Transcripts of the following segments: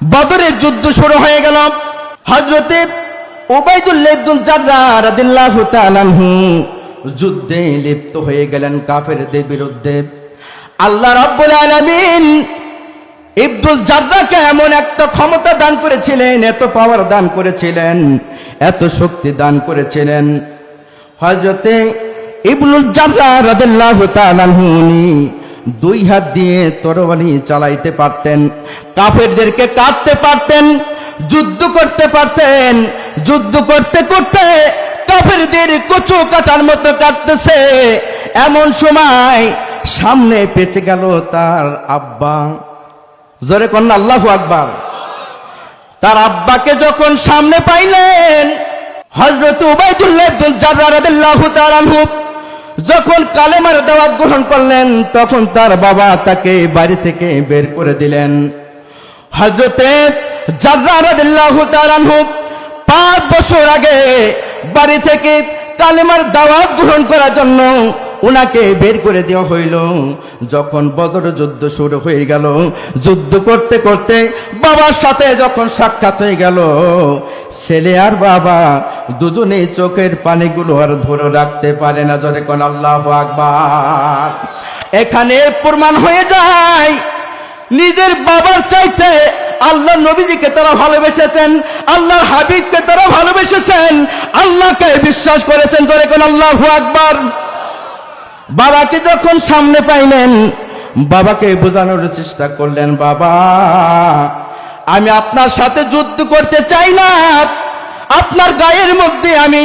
বদরের যুদ্ধ শুরু হয়ে গেল। হজরতে তাআলা আনহু যুদ্ধে লিপ্ত হয়ে গেলেন কাফেরদের বিরুদ্ধে। আল্লাহ রাব্বুল আলামিন ইবদুল জাররাকে এমন একটা ক্ষমতা দান করেছিলেন, এত পাওয়ার দান করেছিলেন, এত শক্তি দান করেছিলেন। হজরতে রাদিয়াল্লাহু তাআলা আনহু উনি দুই হাত দিয়ে তরবারি চালাইতে পারতেন, কাফেরদেরকে কাটতে পারতেন, যুদ্ধ করতে পারতেন, যুদ্ধ করতে করতে কাফেরদের কচু কাটার মতো কাটতেছে এমন সময় সামনে পেঁচে গেল তার আব্বা। জোরে কন্যা, আল্লাহু আকবার। তার আব্বাকে যখন সামনে পাইলেন হজরত উবাইদুল্লাহ তাআলা আনহু যখন কালেমার দাওয়াত গ্রহণ করলেন, তখন তার বাবা তাকে বাড়ি থেকে বের করে দিলেন। হজরতে পাঁচ বছর আগে বাড়ি থেকে কালেমার দাওয়াত গ্রহণ করার জন্য ওনাকে বের করে দেওয়া হইল। যখন বদর যুদ্ধ শুরু হয়ে গেল, যুদ্ধ করতে করতে বাবার সাথে যখন সাক্ষাৎ হয়ে গেল, ছেলে আর বাবা দুজনেই চোখের পানিগুলো আর ধরে রাখতে পারে না। জরে কোন আল্লাহ আকবার। এখানে প্রমাণ হয়ে যায়, নিজের বাবার চাইতে আল্লাহ নবীজিকে তারা ভালোবেসেছেন, আল্লাহর হাবিবকে তারা ভালোবেসেছেন, আল্লাহকে বিশ্বাস করেছেন। জোরে কোন আল্লাহ আকবার। বাবাকে যখন সামনে পাইলেন, বাবাকে বোঝানোর চেষ্টা করলেন, বাবা, আমি আপনার সাথে যুদ্ধ করতে চাই না। আপনার গায়ের মধ্যে আমি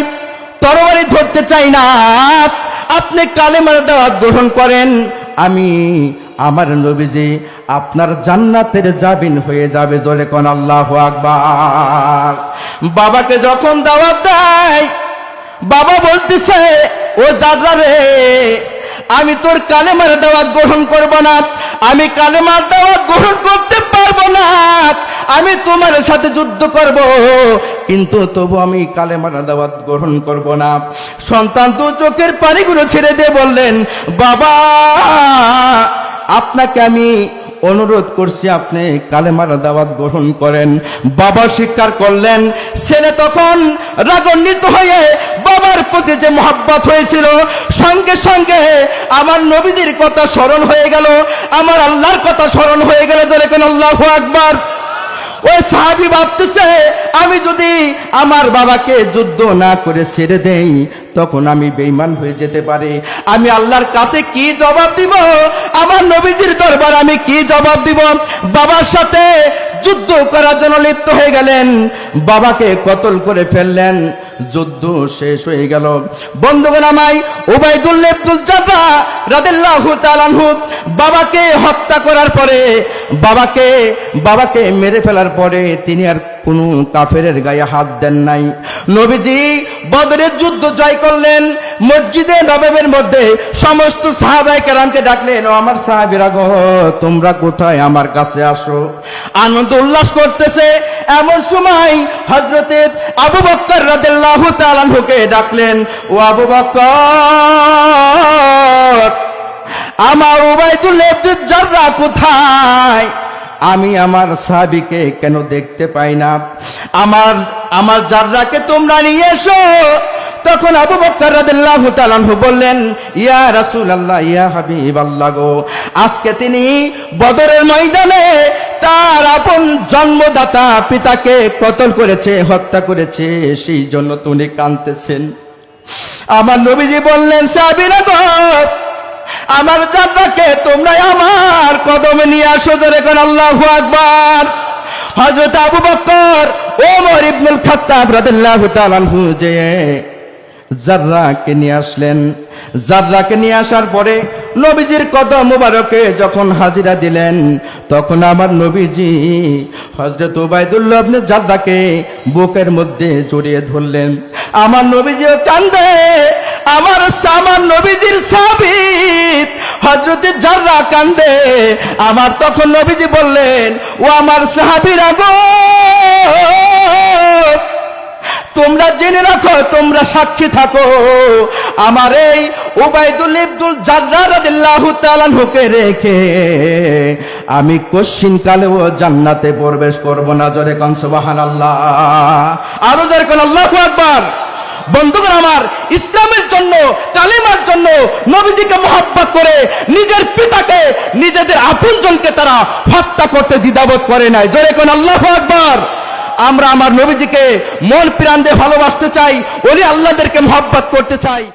তরবারি ধরতে চাই না। আপনি কালেমার দাওয়াত গ্রহণ করেন, আমি আমার নবীজি আপনার জান্নাতের জাবিন হয়ে যাবে। জোরে কোন আল্লাহ আকবার। বাবাকে যখন দাওয়াত দেয়, বাবা বলতেছে, ও জাদরা রে আমি তোর কালেমার দাওয়াত গ্রহণ করব না। আমি কালেমার দাওয়াত গ্রহণ করতে পারব না। আমি তোমার সাথে যুদ্ধ করব, কিন্তু তবু আমি কালেমার দাওয়াত গ্রহণ করব না। সন্তান তো চোখের পানিগুলো ছেড়ে দিয়ে বললেন, বাবা, আপনাকে আমি অনুরোধ করছি আপনি কালেমার দাওয়াত গ্রহণ করেন। বাবা স্বীকার করলেন, ছেলে তখন রাগান্বিত হয়ে বাবার প্রতি যে মহাব্বত হয়েছিল, সঙ্গে সঙ্গে আমার নবীজির কথা স্মরণ হয়ে গেল, আমার আল্লাহর কথা স্মরণ হয়ে গেল জলে আল্লাহ আকবার। ওই সাহাবি ভাবতেছে, আমি যদি আমার বাবাকে যুদ্ধ না করে ছেড়ে দেই, তখন আমি বেইমান হয়ে যেতে পারি। আমি আল্লাহর কাছে কি জবাব দিব? আমার নবীজির দরবার আমি কি জবাব দিব? বাবার সাথে যুদ্ধ করার জন্য লিপ্ত হয়ে গেলেন, বাবাকে কতল করে ফেললেন যুদ্ধ শেষ হয়ে গেল। বন্ধুগণ আমায় উবাইদুল্লাহ ইবনুল জাবা রাদিয়াল্লাহু তাআলা বাবাকে হত্যা করার পরে, বাবাকে বাবাকে মেরে ফেলার পরে তিনি আর কোনো কাফেরের গায়ে হাত দেন নাই। নবীজি বদরের যুদ্ধ জয় করলেন, মসজিদে নবাবের মধ্যে সমস্ত সাহাবাই কেরামকে ডাকলেন আমার সাহাবিরা গো, তোমরা কোথায় আমার কাছে আসো? আনন্দ উল্লাস করতেছে। এমন সময় হজরতে আবু বক্কর রাদিয়াল্লাহু তাআলা আনহুকে ডাকলেন, ও আবু বক্কর, আমার ইবনে জাররা কোথায়? আমি আমার সাহাবিকে কেন দেখতে পাই না? আমার আমার জাররাকে তোমরা নিয়ে এসো। তখন আবু বকর রাদিয়াল্লাহু বললেন, ইয়া রাসূলুল্লাহ, ইয়া হাবিবাল্লাহ গো, আজকে তিনি বদরের ময়দানে তার আপন জন্মদাতা পিতাকে কতল করেছে, হত্যা করেছে, সেই জন্য তিনি কাঁদতেছেন। আমার নবীজি বললেন, সাহাবীরা গো আমার জান্নাকে তোমরা আমার কদমে নিয়ে আসো জোরে কোন আল্লাহু আকবার। হযরত আবু বকর, ওমর ইবনুল খাত্তাব রাদিয়াল্লাহু তাআলা আনহু যে জাররাকে নিয়ে আসলেন। জাররাকে নিয়ে আসার পরে নবীজির কদম মুবারকে যখন হাজিরা দিলেন, তখন আমার নবীজি হজরত উবাইদুল্লাহ ইবনে জাররাকে বুকের মধ্যে জড়িয়ে ধরলেন। আমার নবীজিও কান্দে আমার আমার নবীজির সাবিত। হজরতে জাররা কান্দে, আমার তখন নবীজি বললেন, ও আমার সাহাবিরা গো, তোমরা জেনে রাখো, তোমরা সাক্ষী থাকো। আমার এই উবাইদুল ইবদুল তাআলা হুকে রেখে আমি কশ্চিন কালেও জান্নাতে প্রবেশ করব না। জোরে কোন সুবহানাল্লাহ। আরও জোরে কোন, আল্লাহু আকবার। বন্ধুগণ আমার, ইসলামের জন্য, কালিমার জন্য নবীজিকে মহাব্বত করে নিজের পিতাকে, নিজেদের আপনজনকে তারা হত্যা করতে দ্বিধাবোধ করে নাই। জোরে কোন আল্লাহ আকবর। আমরা আমার নবীজিকে মন প্রাণ দিয়ে ভালোবাসতে চাই ওলি আল্লাহদেরকে মহাব্বত করতে চাই।